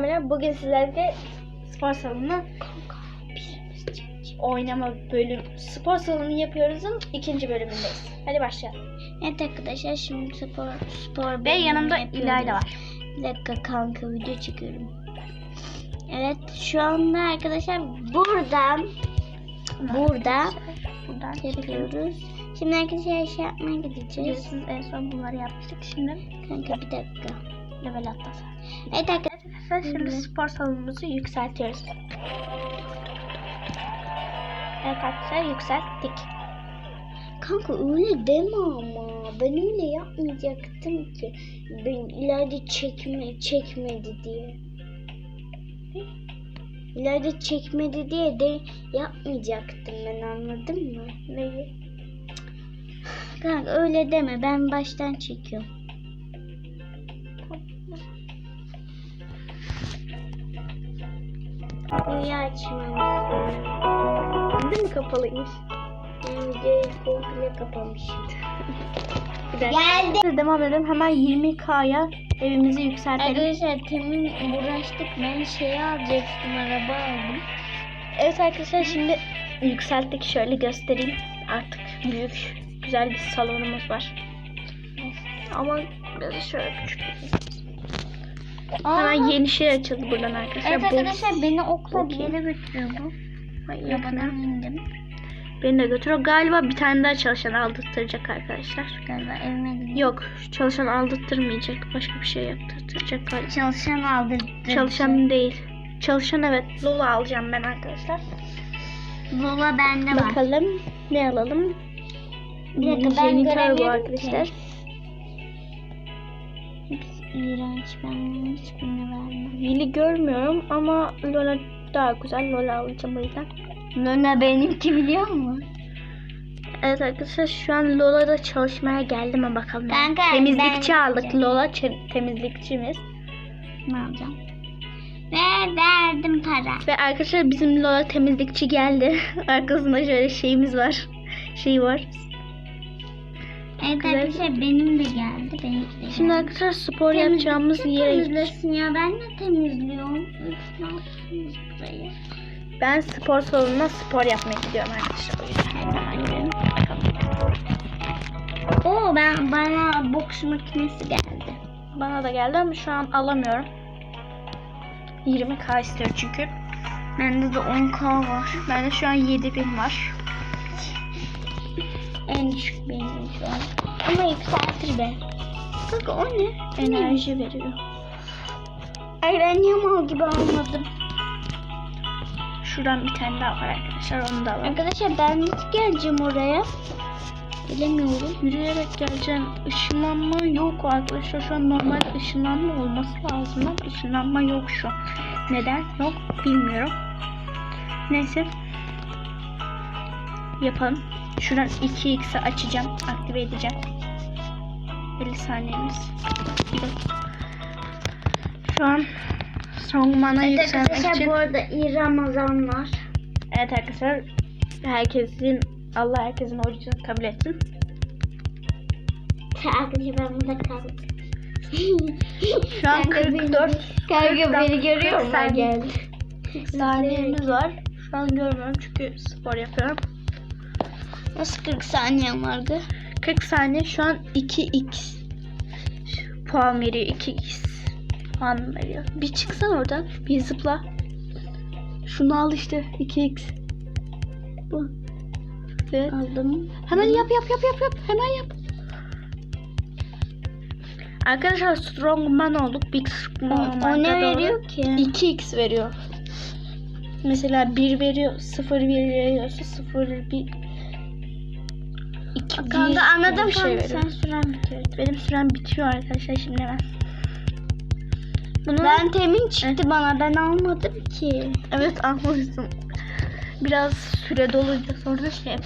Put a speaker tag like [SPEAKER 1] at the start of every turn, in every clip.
[SPEAKER 1] Kamera bugün sizlerle spor salonu oynama bölüm spor salonu yapıyoruz'un ikinci bölümündeyiz. Hadi başlayalım.
[SPEAKER 2] Evet arkadaşlar şimdi spor spor
[SPEAKER 1] Ve yanımda. İlayda var.
[SPEAKER 2] Bir dakika kanka video çekiyorum. Evet şu anda arkadaşlar buradan burada
[SPEAKER 1] Buradan
[SPEAKER 2] yapıyoruz. Şimdi arkadaşlar şey yapmaya gideceğiz.
[SPEAKER 1] Biliyorsunuz en son bunları yapmıştık. Şimdi
[SPEAKER 2] Kanka bir dakika.
[SPEAKER 1] level atlasın.
[SPEAKER 2] Evet arkadaşlar.
[SPEAKER 1] Arkadaşlar şimdi spor salonumuzu yükseltiyoruz. Evet arkadaşlar yükselttik.
[SPEAKER 2] Kanka öyle deme ama. Ben öyle yapmayacaktım ki. Ben ileride çekme, çekmedi diye. İleride çekmedi diye de yapmayacaktım ben anladın mı?
[SPEAKER 1] Neyi?
[SPEAKER 2] Kanka öyle deme ben baştan çekiyorum. Videoyu açmamız
[SPEAKER 1] Değil mi kapalıymış?
[SPEAKER 2] Ben videoyu komple kapamışım.
[SPEAKER 1] Geldi. Devam edelim. Hemen 20K'ya evimizi yükseltelim.
[SPEAKER 2] Arkadaşlar temin uğraştık. Ben şey alacaktım araba aldım.
[SPEAKER 1] Evet arkadaşlar şimdi yükselttik. Şöyle göstereyim. Artık büyük, güzel bir salonumuz var. Ama biraz şöyle küçük. Hemen yeni şey açıldı buradan arkadaşlar.
[SPEAKER 2] Evet arkadaşlar beni okla bir yere götürüyor bu.
[SPEAKER 1] Yakına.
[SPEAKER 2] Arabadan indim.
[SPEAKER 1] Beni de götürüyor. Galiba bir tane daha çalışan aldırtacak arkadaşlar.
[SPEAKER 2] Galiba evime gidiyorum.
[SPEAKER 1] Yok çalışan aldırtmayacak. Başka bir şey yaptıracak galiba.
[SPEAKER 2] Çalışan aldırdı.
[SPEAKER 1] Çalışan değil. Çalışan evet. Lola alacağım ben arkadaşlar.
[SPEAKER 2] Lola bende var.
[SPEAKER 1] Bakalım ne alalım?
[SPEAKER 2] Bir dakika ben
[SPEAKER 1] Yeni
[SPEAKER 2] göremiyorum
[SPEAKER 1] arkadaşlar.
[SPEAKER 2] ki. İğrenç. Ben hiçbirini vermem.
[SPEAKER 1] Yeni görmüyorum ama Lola daha güzel. Lola alacağım o yüzden.
[SPEAKER 2] Lola benimki biliyor musun?
[SPEAKER 1] Evet arkadaşlar şu an Lola'da çalışmaya geldi mi bakalım.
[SPEAKER 2] Kanka,
[SPEAKER 1] Temizlikçi
[SPEAKER 2] ben-
[SPEAKER 1] aldık. Lola çe- temizlikçimiz.
[SPEAKER 2] Ne alacağım? Ve verdim para.
[SPEAKER 1] Ve arkadaşlar bizim Lola temizlikçi geldi. Arkasında şöyle şeyimiz var. Şey var.
[SPEAKER 2] Evet arkadaşlar benim de geldi. Benimki de geldi.
[SPEAKER 1] Şimdi arkadaşlar spor yapacağımız
[SPEAKER 2] Temizlikçi
[SPEAKER 1] yere
[SPEAKER 2] temizlesin ya ben de temizliyorum. Burayı?
[SPEAKER 1] Ben spor salonuna spor yapmaya gidiyorum arkadaşlar. O yüzden.
[SPEAKER 2] Oo ben bana boks makinesi geldi.
[SPEAKER 1] Bana da geldi ama şu an alamıyorum. 20k istiyor çünkü.
[SPEAKER 2] Bende de 10k var.
[SPEAKER 1] Bende şu an 7000 var.
[SPEAKER 2] En düşük benim şu an. Ama yükseltir be.
[SPEAKER 1] Kanka o ne? Enerji veriyor.
[SPEAKER 2] Ay ben niye mal gibi almadım.
[SPEAKER 1] Şuradan bir tane daha var arkadaşlar. Onu da alalım.
[SPEAKER 2] Arkadaşlar ben nasıl geleceğim oraya? Bilemiyorum.
[SPEAKER 1] Yürüyerek geleceğim. Işınlanma yok arkadaşlar. Şu an normal ışınlanma olması lazım. Ama ışınlanma yok şu an. Neden yok bilmiyorum. Neyse. Yapalım. Şuradan 2x'i açacağım. Aktive edeceğim. 50 saniyemiz. Şu an Strongman'a
[SPEAKER 2] Evet
[SPEAKER 1] yükselmek
[SPEAKER 2] arkadaşlar
[SPEAKER 1] için.
[SPEAKER 2] bu arada iyi Ramazanlar.
[SPEAKER 1] Evet arkadaşlar. Herkesin Allah herkesin orucunu kabul etsin.
[SPEAKER 2] Arkadaşlar ben burada kaldım.
[SPEAKER 1] Şu an
[SPEAKER 2] Ben de
[SPEAKER 1] 44
[SPEAKER 2] Kanka beni
[SPEAKER 1] 40
[SPEAKER 2] görüyor musun?
[SPEAKER 1] saniye.
[SPEAKER 2] Geldi.
[SPEAKER 1] saniyemiz var. Şu an görmüyorum çünkü spor yapıyorum.
[SPEAKER 2] Nasıl 40 saniyem vardı?
[SPEAKER 1] 40 saniye şu an 2x puan veriyor. 2x puan veriyor. Bir çıksan oradan. Bir zıpla. Şunu al işte. 2x. Bu. Evet.
[SPEAKER 2] Aldım.
[SPEAKER 1] Hemen yap yap yap yap yap. Hemen yap. Arkadaşlar strongman olduk. Big
[SPEAKER 2] O,
[SPEAKER 1] strongman.
[SPEAKER 2] o ne veriyor ki?
[SPEAKER 1] 2x veriyor. Mesela 1 veriyor, 0 veriyorsa 0 1 2
[SPEAKER 2] Kanka anladım
[SPEAKER 1] bir şey
[SPEAKER 2] kanka sen süren bitiyor.
[SPEAKER 1] Benim sürem bitiyor arkadaşlar şimdi ben. Bunu
[SPEAKER 2] Ben temin çıktı bana ben almadım ki.
[SPEAKER 1] evet anlamışsın. Biraz süre dolunca sonra şey süre.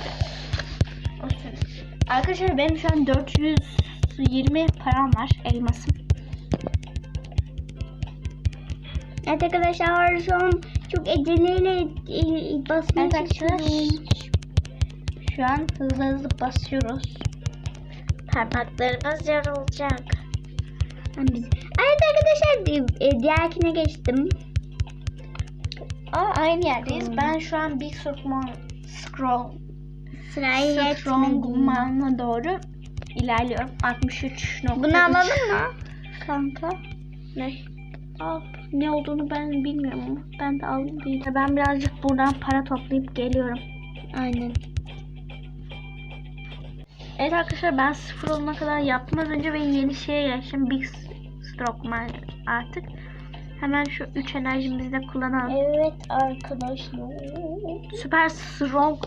[SPEAKER 1] Arkadaşlar benim şu an 420 param var elmasım.
[SPEAKER 2] Evet arkadaşlar an çok aceleyle e, basmaya
[SPEAKER 1] Evet arkadaşlar. Şu an hızlı hızlı basıyoruz.
[SPEAKER 2] Parmaklarımız yarılacak. Biz, Evet arkadaşlar e, diğerkine geçtim.
[SPEAKER 1] Aa aynı yerdeyiz.
[SPEAKER 2] Hmm.
[SPEAKER 1] Ben şu an Big Strongman Scroll
[SPEAKER 2] Sırayı.
[SPEAKER 1] Strongman'a doğru ilerliyorum. 63 nokta.
[SPEAKER 2] Bunu alalım mı? Kanka.
[SPEAKER 1] Ne? Al. Ne olduğunu ben bilmiyorum ama ben de aldım değil. Ben birazcık buradan para toplayıp geliyorum.
[SPEAKER 2] Aynen.
[SPEAKER 1] Evet arkadaşlar ben sıfır olana kadar yaptım az önce ve yeni şeye geçtim. Big Strongman artık. Hemen şu 3 enerjimizi de kullanalım.
[SPEAKER 2] Evet arkadaşlar.
[SPEAKER 1] Süper Strong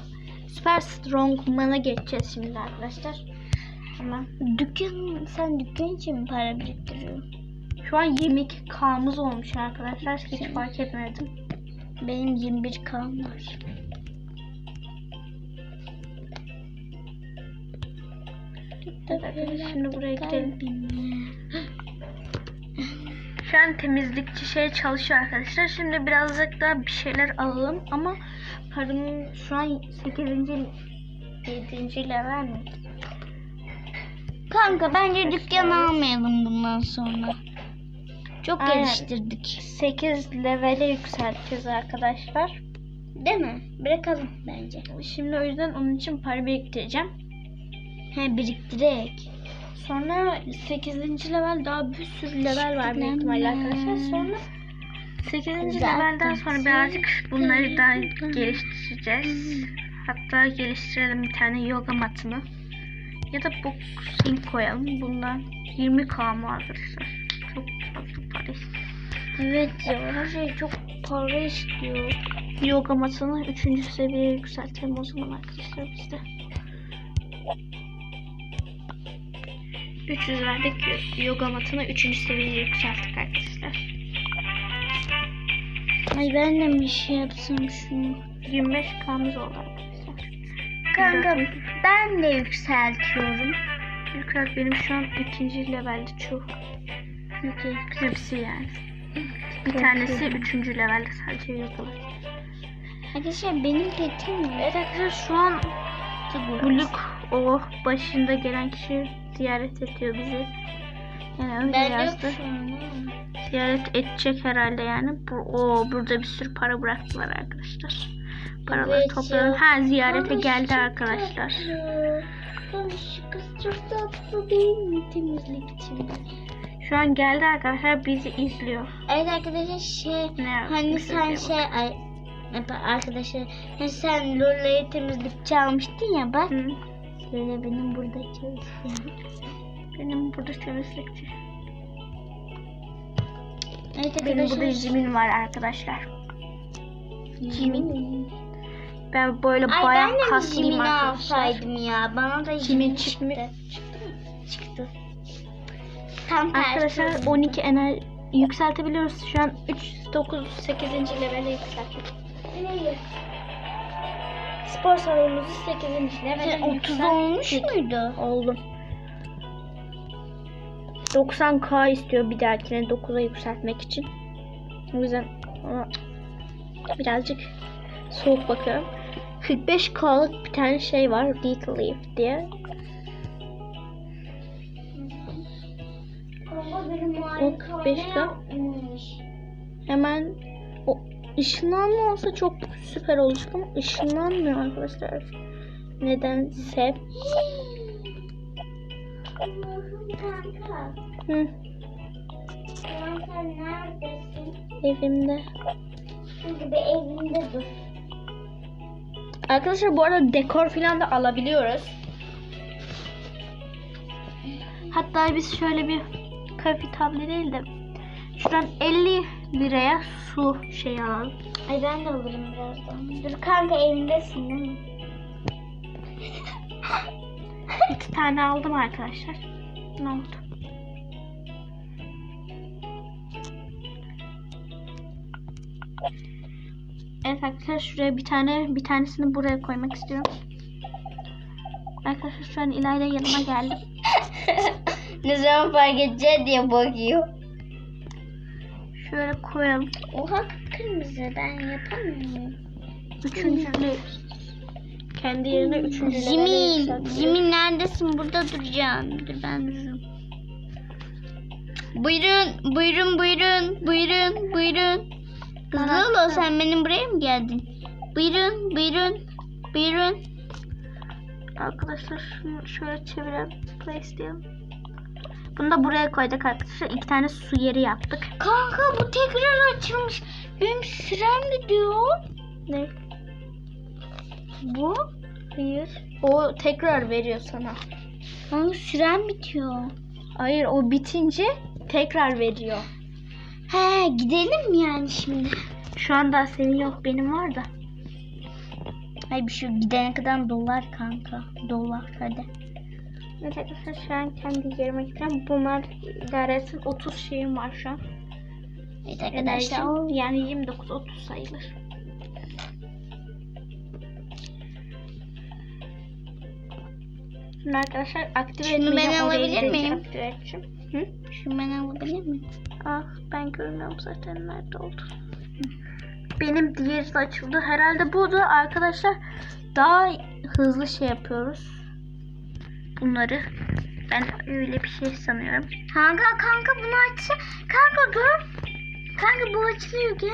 [SPEAKER 1] Süper Strongman'a geçeceğiz şimdi arkadaşlar. Hemen.
[SPEAKER 2] Dükkan, sen dükkan için mi para biriktiriyorsun?
[SPEAKER 1] Şu an 22K'mız olmuş arkadaşlar. Hiç fark etmedim.
[SPEAKER 2] Benim 21 kan var.
[SPEAKER 1] Şimdi buraya gidelim. Şu an temizlikçi şey çalışıyor arkadaşlar. Şimdi birazcık daha bir şeyler alalım ama paramın şu an 8. 7. level mi?
[SPEAKER 2] Kanka bence dükkan almayalım bundan sonra. Çok
[SPEAKER 1] Aynen.
[SPEAKER 2] geliştirdik.
[SPEAKER 1] 8 levele yükselteceğiz arkadaşlar.
[SPEAKER 2] Değil mi? Bırakalım bence.
[SPEAKER 1] Şimdi o yüzden onun için para biriktireceğim.
[SPEAKER 2] He biriktirek.
[SPEAKER 1] Sonra 8. level daha bir sürü level var büyük ihtimalle arkadaşlar. Sonra 8.
[SPEAKER 2] Zaten
[SPEAKER 1] levelden sonra birazcık bunları daha geliştireceğiz. Hatta geliştirelim bir tane yoga matını. Ya da boxing koyalım. Bundan 20k mı arkadaşlar? Çok fazla para istiyor.
[SPEAKER 2] Evet ya her şey çok para istiyor.
[SPEAKER 1] Yoga matını 3. seviyeye yükseltelim o zaman arkadaşlar biz de. 300 verdik yoga matını 3. seviyeye yükselttik arkadaşlar.
[SPEAKER 2] Ay ben de bir şey yapsam şunu.
[SPEAKER 1] 25k'mız oldu arkadaşlar.
[SPEAKER 2] Kanka ben de yükseltiyorum.
[SPEAKER 1] Yükselt benim şu an ikinci levelde çok. Hepsi yani. Bir tanesi üçüncü levelde sadece yoga mat.
[SPEAKER 2] Arkadaşlar benim petim var.
[SPEAKER 1] Evet arkadaşlar şu an Buluk o başında gelen kişi ziyaret ediyor bizi. Yani öyle
[SPEAKER 2] Ben
[SPEAKER 1] yazdı. Ziyaret edecek herhalde yani. Bu, o burada bir sürü para bıraktılar arkadaşlar. Paraları
[SPEAKER 2] Evet
[SPEAKER 1] toplayalım.
[SPEAKER 2] ya.
[SPEAKER 1] Ha ziyarete
[SPEAKER 2] Ama
[SPEAKER 1] geldi arkadaşlar.
[SPEAKER 2] Ama şu kız çok tatlı değil mi temizlikçi?
[SPEAKER 1] Şu an geldi arkadaşlar bizi izliyor.
[SPEAKER 2] Evet arkadaşlar şey
[SPEAKER 1] Ne
[SPEAKER 2] hani sen şey ay, arkadaşlar hani sen Lola'yı temizlikçi almıştın ya bak.
[SPEAKER 1] Hı.
[SPEAKER 2] Lola benim burada çalışıyor.
[SPEAKER 1] Benim burada temizlikçi.
[SPEAKER 2] Evet
[SPEAKER 1] Benim burada. Jimin var arkadaşlar.
[SPEAKER 2] Jimin.
[SPEAKER 1] Ben böyle
[SPEAKER 2] Ay
[SPEAKER 1] bayağı
[SPEAKER 2] ben
[SPEAKER 1] kaslıyım arkadaşlar.
[SPEAKER 2] alsaydım ya. Bana da
[SPEAKER 1] Jimin çıktı.
[SPEAKER 2] çıktı. Çıktı. Tam.
[SPEAKER 1] Arkadaşlar 12 enerji yükseltebiliyoruz. Şu an 3, 9, 8. levele yükselttik. Spor salonumuzu 8. levele
[SPEAKER 2] Sen 30 olmuş muydu?
[SPEAKER 1] Oldum. 90k istiyor bir dahakine 9'a yükseltmek için. O yüzden ona birazcık soğuk bakıyorum. 45k'lık bir tane şey var. Little Leaf diye. Ne
[SPEAKER 2] yapmış.
[SPEAKER 1] Hemen o ışınlanma olsa çok süper olacak ama ışınlanmıyor arkadaşlar. Nedense. Hı,
[SPEAKER 2] Sen, neredesin?
[SPEAKER 1] evimde.
[SPEAKER 2] Evinde dur.
[SPEAKER 1] Arkadaşlar bu arada dekor falan da alabiliyoruz. Hatta biz şöyle bir kafe tablo değil de şuradan 50 liraya su şey alalım.
[SPEAKER 2] Ay ben de alırım birazdan. Dur kanka evindesin değil mi?
[SPEAKER 1] İki tane aldım arkadaşlar. Ne oldu? Evet arkadaşlar şuraya bir tane bir tanesini buraya koymak istiyorum. Arkadaşlar şu an İlayda yanıma geldi.
[SPEAKER 2] ne zaman fark edeceğiz diye bakıyor.
[SPEAKER 1] Şöyle koyalım.
[SPEAKER 2] Oha kırmızı ben yapamıyorum.
[SPEAKER 1] Üçüncü kendi yerine üçüncü
[SPEAKER 2] Jimin. Jimin neredesin? Burada duracağım. Dur ben dururum.
[SPEAKER 1] Buyurun, buyurun, buyurun, buyurun, buyurun. Hızlı ol sen benim buraya mı geldin? Buyurun, buyurun, buyurun. Arkadaşlar şunu şöyle çevirelim. Place diyelim. Bunu da buraya koyduk arkadaşlar. İki tane su yeri yaptık.
[SPEAKER 2] Kanka bu tekrar açılmış. Benim sürem gidiyor.
[SPEAKER 1] Ne?
[SPEAKER 2] Bu?
[SPEAKER 1] Hayır. O tekrar veriyor sana.
[SPEAKER 2] Kanka sürem bitiyor.
[SPEAKER 1] Hayır o bitince tekrar veriyor.
[SPEAKER 2] He gidelim mi yani şimdi?
[SPEAKER 1] Şu anda senin yok benim var da.
[SPEAKER 2] Ay bir şey gidene kadar dolar kanka. Dolar hadi.
[SPEAKER 1] Evet arkadaşlar şu an kendi yerime gidiyorum. Bunlar idare etsin 30 şeyim var şu an.
[SPEAKER 2] Evet arkadaşlar.
[SPEAKER 1] Yani 29-30 sayılır. Şimdi arkadaşlar aktive
[SPEAKER 2] Şunu ben alabilir miyim?
[SPEAKER 1] Aktive edeceğim. Hı?
[SPEAKER 2] Şunu ben alabilir miyim?
[SPEAKER 1] Ah ben görmüyorum zaten nerede oldu. Benim diğeri de açıldı. Herhalde bu da arkadaşlar daha hızlı şey yapıyoruz. Bunları. Ben öyle bir şey sanıyorum.
[SPEAKER 2] Kanka kanka bunu aç. Kanka dur. Kanka bu açılıyor ki.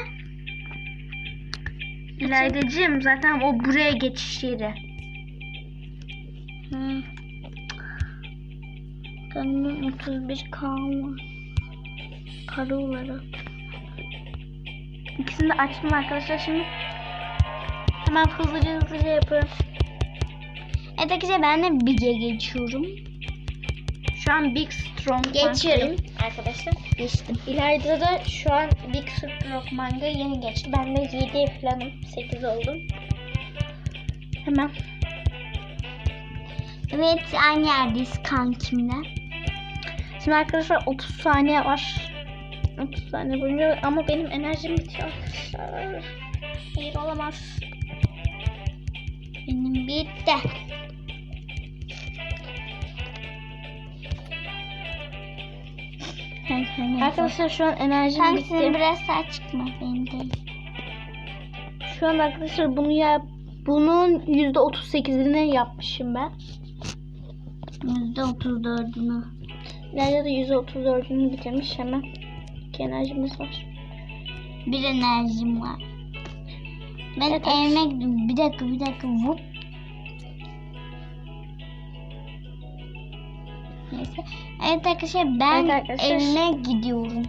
[SPEAKER 1] İlaydacığım zaten o buraya geçiş yeri.
[SPEAKER 2] Hı. Benim 31 kalma. Para olarak.
[SPEAKER 1] İkisini de açtım arkadaşlar şimdi. Hemen hızlıca hızlıca yapıyorum.
[SPEAKER 2] Evet arkadaşlar ben de Big'e geçiyorum.
[SPEAKER 1] Şu an Big Strong
[SPEAKER 2] Geçiyorum arkadaşlar. Geçtim.
[SPEAKER 1] İlayda da şu an Big Strong Manga yeni geçti. Ben de 7 falanım. 8 oldum. Hemen
[SPEAKER 2] Evet aynı yerdeyiz kankimle.
[SPEAKER 1] Şimdi arkadaşlar 30 saniye var. 30 saniye boyunca ama benim enerjim bitiyor. Hayır olamaz.
[SPEAKER 2] Benim bitti.
[SPEAKER 1] Arkadaşlar şu an enerjim
[SPEAKER 2] Kanka
[SPEAKER 1] bitti.
[SPEAKER 2] senin biraz sağ çıkma benim değil.
[SPEAKER 1] Şu an arkadaşlar bunu ya bunun %38'ini yapmışım ben.
[SPEAKER 2] %34'ünü.
[SPEAKER 1] Nerede de %34'ünü bitirmiş hemen. İki enerjimiz var.
[SPEAKER 2] Bir enerjim var. Ben
[SPEAKER 1] Evet,
[SPEAKER 2] evime gidiyorum. Bir dakika bir dakika. Vup. Neyse. Evet arkadaşlar ben
[SPEAKER 1] Evet arkadaşlar.
[SPEAKER 2] evime gidiyorum.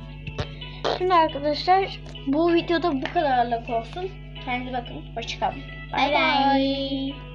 [SPEAKER 1] Şimdi arkadaşlar bu videoda bu kadarlık olsun. Kendinize bakın. Hoşçakalın.
[SPEAKER 2] Bay bay.